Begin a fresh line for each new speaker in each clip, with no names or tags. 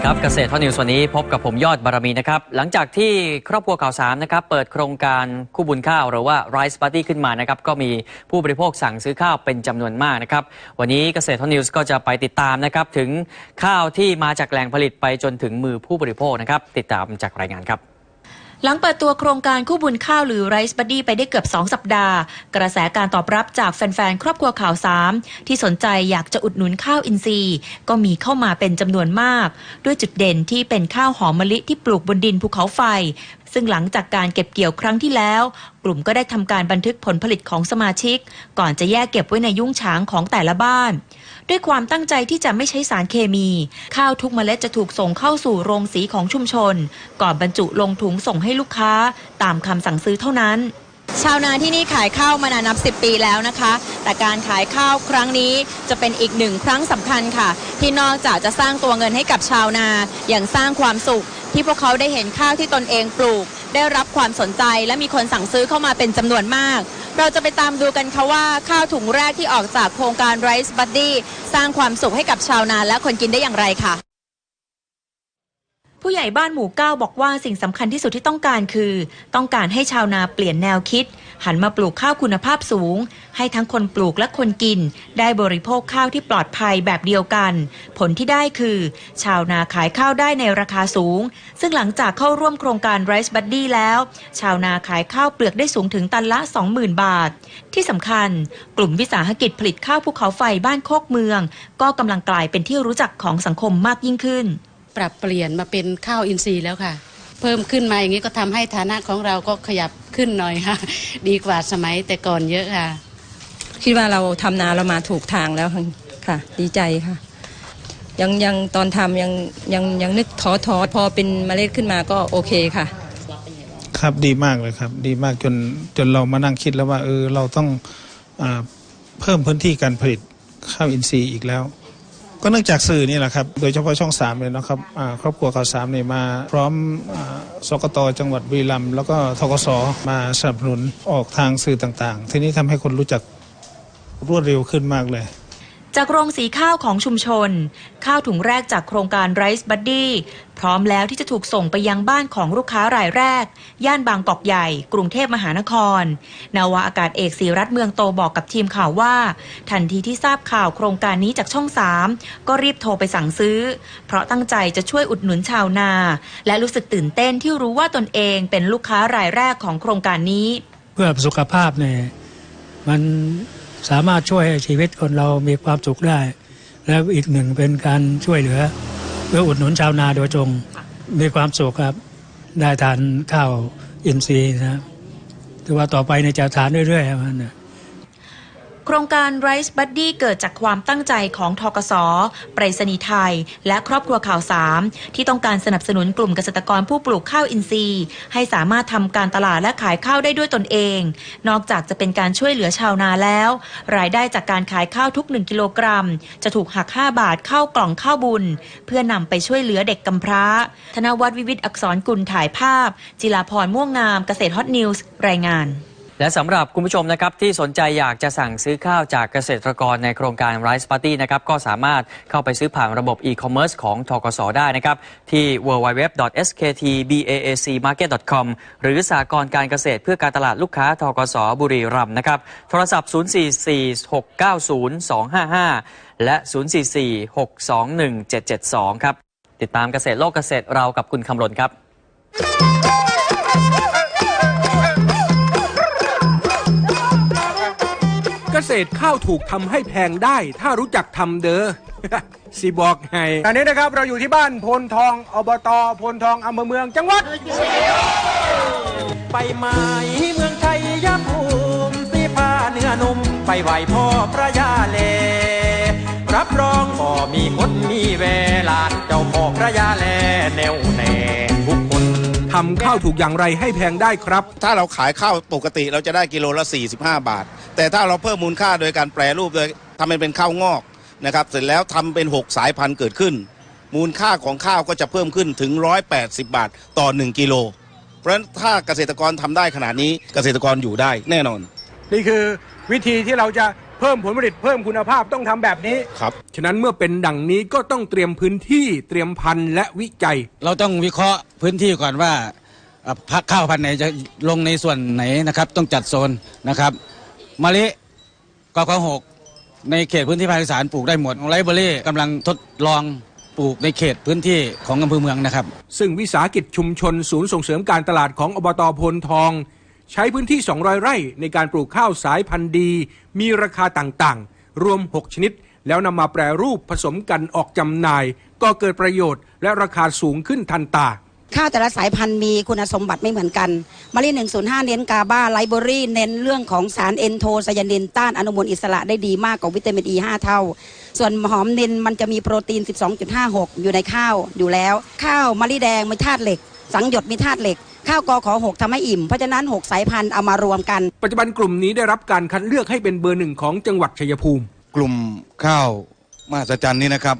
ดีครับเกษตรทอนิวส์วันนี้พบกับผมยอดบารมีนะครับหลังจากที่ครอบครัวข่าวสามนะครับเปิดโครงการคู่บุญข้าวหรือว่า Rice Party ขึ้นมานะครับก็มีผู้บริโภคสั่งซื้อข้าวเป็นจำนวนมากนะครับวันนี้เกษตรทอนิวส์ก็จะไปติดตามนะครับถึงข้าวที่มาจากแหล่งผลิตไปจนถึงมือผู้บริโภคนะครับติดตามจากรายงานครับ
หลังเปิดตัวโครงการคู่บุญข้าวหรือไรซ์บัดดี้ไปได้เกือบ 2 สัปดาห์ กระแสการตอบรับจากแฟนๆ ครอบครัวข่าวสามที่สนใจอยากจะอุดหนุนข้าวอินทรีย์ ก็มีเข้ามาเป็นจำนวนมาก ด้วยจุดเด่นที่เป็นข้าวหอมมะลิที่ปลูกบนดินภูเขาไฟ ซึ่งหลังจากการเก็บเกี่ยวครั้งที่แล้ว กลุ่มก็ได้ทำการบันทึกผลผลิตของสมาชิก ก่อนจะแยกเก็บไว้ในยุ้งฉางของแต่ละบ้าน ด้วยความตั้งใจที่จะไม่ใช้สารเคมี ข้าวทุกเมล็ดจะถูกส่งเข้าสู่โรงสีของชุมชน ก่อนบรรจุลงถุงส่งให้ลูกค้า ตามคำสั่งซื้อเท่านั้น
ชาวนาที่นี่ขายข้าวมานานนับ 10 ปีแล้วนะคะ แต่การขายข้าวครั้งนี้จะเป็นอีกหนึ่งครั้งสำคัญค่ะ ที่นอกจากจะสร้างตัวเงินให้กับชาวนา อย่างสร้างความสุข ที่พวกเขาได้เห็นข้าวที่ตนเองปลูก ได้รับความสนใจและมีคนสั่งซื้อเข้ามาเป็นจำนวนมาก เราจะไปตามดูกันค่ะว่าข้าวถุงแรกที่ออกจากโครงการ Rice Buddy สร้างความสุขให้กับชาวนาและคนกินได้อย่างไรค่ะ
ผู้ใหญ่บ้านหมู่เก้าบอกว่าสิ่งสำคัญที่สุดที่ต้องการคือ ต้องการให้ชาวนาเปลี่ยนแนวคิด หันมาปลูกข้าวคุณภาพสูง ให้ทั้งคนปลูกและคนกิน ได้บริโภคข้าวที่ปลอดภัยแบบเดียวกัน ผลที่ได้คือ ชาวนาขายข้าวได้ในราคาสูง ซึ่งหลังจากเข้าร่วมโครงการ Rice Buddy แล้ว ชาวนาขายข้าวเปลือกได้สูงถึงตันละ 20,000 บาท ที่สำคัญ กลุ่มวิสาหกิจผลิตข้าวภูเขาไฟบ้านโคกเมือง ก็กำลังกลายเป็นที่รู้จักของสังคมมากยิ่งขึ้น
ปรับเปลี่ยนมาเป็นข้าวอินทรีย์แล้วค่ะ เพิ่มขึ้นมาอย่างนี้ก็ทำให้ฐานะของเราก็ขยับขึ้นหน่อยค่ะ ดีกว่าสมัยแต่ก่อนเยอะค่ะ
คิดว่าเราทำนาเรามาถูกทางแล้วค่ะ ดีใจค่ะ ยังยังตอนทำยังยังยังนึกท้อท้อพอเป็นเมล็ดขึ้นมาก็โอเคค่ะ
ครับดีมากเลยครับ ดีมากจนจนเรามานั่งคิดแล้วว่า เออเราต้องอาเพิ่มพื้นที่การผลิตข้าวอินทรีย์อีกแล้ว ก็เนื่องจากสื่อนี่แหละครับ โดยเฉพาะช่องสามเลยนะครับครอบครัวข่าวสามเนี่ยมา พร้อมอสกตจังหวัดบุรีรัมย์แล้วก็ทกศมาสนับสนุนออกทางสื่อต่างๆ ทีนี้ทำให้คนรู้จักรวดเร็วขึ้นมากเลย
จากโรงสีข้าวของชุมชน ข้าวถุงแรกจากโครงการ Rice Buddy พร้อมแล้วที่จะถูกส่งไปยังบ้านของลูกค้ารายแรก ย่านบางกอกใหญ่ กรุงเทพมหานคร นาวาอากาศเอกศรีรัตนเมืองโตบอกกับทีมข่าวว่า ทันทีที่ทราบข่าวโครงการนี้จากช่อง3ก็รีบโทรไปสั่งซื้อ เพราะตั้งใจจะช่วยอุดหนุนชาวนา และรู้สึกตื่นเต้นที่รู้ว่าตนเองเป็นลูกค้ารายแรกของโครงการนี้
เพื่อสุขภาพเนี่ยมัน สามารถช่วยให้ชีวิตคนเรามีความสุขได้ แล้วอีกหนึ่งเป็นการช่วยเหลือ เพื่ออุดหนุนชาวนาโดยตรงมีความสุขครับ ได้ทานข้าวอินทรีย์นะครับถือว่าต่อไปในจะทานเรื่อยๆครับมันนะ
ครงการ Rice Buddy เกิดจากความตั้งใจของทกสไปรษณีย์ไทย และครอบครัวข่าวสามที่ต้องการสนับสนุนกลุ่มเกษตรกรผู้ปลูกข้าวอินทรีย์ ให้สามารถทำการตลาดและขายข้าวได้ด้วยตนเอง นอกจากจะเป็นการช่วยเหลือชาวนาแล้ว รายได้จากการขายข้าวทุก 1 กิโลกรัม จะถูกหัก 5 บาทเข้ากล่องข้าวบุญ เพื่อนำไปช่วยเหลือเด็กกำพร้า ธนวัฒน์วิวิทย์อักษรกุลถ่ายภาพ จิราพรม่วงงามเกษตรฮอตนิวส์รายงาน
และสำหรับคุณผู้ชมนะครับที่สนใจอยากจะสั่งซื้อข้าวจากเกษตรกรในโครงการ Rice Party นะครับก็สามารถเข้าไปซื้อผ่านระบบ e-commerce ของทกสได้นะครับ ที่ www.sktbaacmarket.com หรือสากลการเกษตรเพื่อการตลาดลูกค้าทกสบุรีรัมย์นะครับ โทรศัพท์ 044-690-255 และ 044-621-772 ครับ ติดตามเกษตรโลกเกษตรเรากับคุณคำรณครับ
ษตรข้าวถูกทำให้แพงได้ ถ้ารู้จักทำเด้อสิบอกให้ตอนนี้นะครับเราอยู่ที่บ้านโพนทองอบตโพนทองอำเภอเมืองจังหวัด
ไปไหมเมืองไทยยามภูมิสีผ้าเนื้อนุ่มไปไหวพ่อพระยาเล รับรองบ่มีคนมีเวลานเจ้าพ่อพระยาแลแนวแน่ ทุกคน
ทำข้าวถูกอย่างไรให้แพงได้ครับ
ถ้าเราขายข้าวปกติเราจะได้กิโลละ 45 บาท แต่ถ้าเราเพิ่มมูลค่าโดยการแปรรูปโดยทำให้เป็นข้าวงอกนะครับเสร็จแล้วทำเป็น 6 สายพันธุ์เกิดขึ้น มูลค่าของข้าวก็จะเพิ่มขึ้นถึง 180 บาทต่อ 1 กิโล เพราะฉะนั้นถ้าเกษตรกรทำได้ขนาดนี้เกษตรกรอยู่ได้แน่นอน
นี่คือวิธีที่เราจะเพิ่มผลผลิตเพิ่มคุณภาพต้องทำแบบนี้
ครับ
ฉะนั้นเมื่อเป็นดังนี้ก็ต้องเตรียมพื้นที่เตรียมพันธุ์และวิจัย
เราต้องวิเคราะห์ พื้นที่ก่อนว่าพักข้าวพันธุ์ไหนจะลงในส่วนไหนนะครับ ต้องจัดโซนนะครับมะลิกอขหกในเขตพื้นที่ภาคอีสานปลูกได้หมดไรเบอรี่กำลังทดลองปลูกในเขตพื้นที่ของอำเภอเมืองนะครับ
ซึ่งวิสาหกิจชุมชนศูนย์ส่งเสริมการตลาดของอบตพนทอง ใช้พื้นที่ 200 ไร่ในการปลูกข้าวสายพันธุ์ดี มีราคาต่างๆ รวม 6 ชนิด แล้วนำมาแปรรูปผสมกันออกจำหน่าย ก็เกิดประโยชน์และราคาสูงขึ้นทันตา
ข้าวแต่ละสายพันธุ์มีคุณสมบัติไม่เหมือนกันมะลิ105 เน้นกาบาไลโบรี่ เน้นเรื่องของสารเอนโทไซยานินต้านอนุมูลอิสระได้ดีมากกว่าวิตามินอี5เท่า ส่วนหอมนินมันจะมีโปรตีน 12.56 อยู่ในข้าวอยู่แล้ว ข้าวมะลิแดงมีธาตุเหล็ก สังหยดมีธาตุเหล็กข้าวกอขอ6ทำให้อิ่ม เพราะฉะนั้น 6 สายพันธุ์เอามารวมกัน
ปัจจุบันกลุ่มนี้ได้รับการคัดเลือกให้เป็นเบอร์หนึ่งของจังหวัดชัยภูมิ
กลุ่มข้าวมหัศจรรย์นี้นะครับ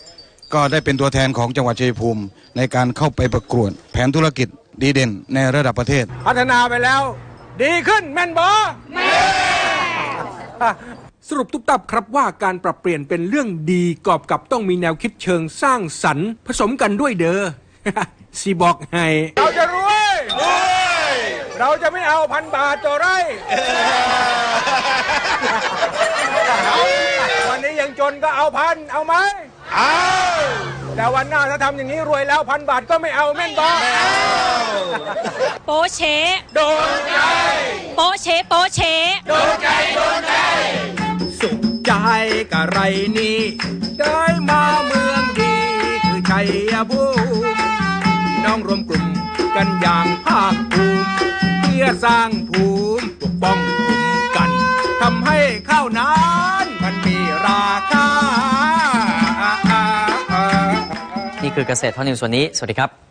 ก็ได้เป็นตัวแทนของจังหวัดชัยภูมิ ในการเข้าไปประกวดแผนธุรกิจดีเด่นในระดับประเทศ
พัฒนาไปแล้ว ดีขึ้นแม่นบอแม่สรุปตุ๊บตับครับว่าการปรับเปลี่ยนเป็นเรื่องดีกอบกับต้องมีแนวคิดเชิงสร้างสรรค์ ผสมกันด้วยเด้อสีบอกให้เราจะรวยรวยเราจะไม่เอาพันบาทต่อไร่วันนี้ยังจนก็เอาพันเอาไหมเอาแต่วันหน้าถ้าทำอย่างนี้รวยแล้วพันบาทก็ไม่เอาแม่นบอ
โป๊เชะ
โดนใจ
โป๊เชะโป๊เชะ
โดนใจ โดนใจ สุขใจกับไรนี่ได้มาเมืองดี คือชัยภูมิพี่น้องรวมกลุ่มกันอย่างภาคภูมิเพื่อสร้างภูมิปกป้องคุ้มกันทำให้ข้าวนั้นมันมีราคา
นี่คือเกษตรทอนิวส์วันนี้ สวัสดีครับ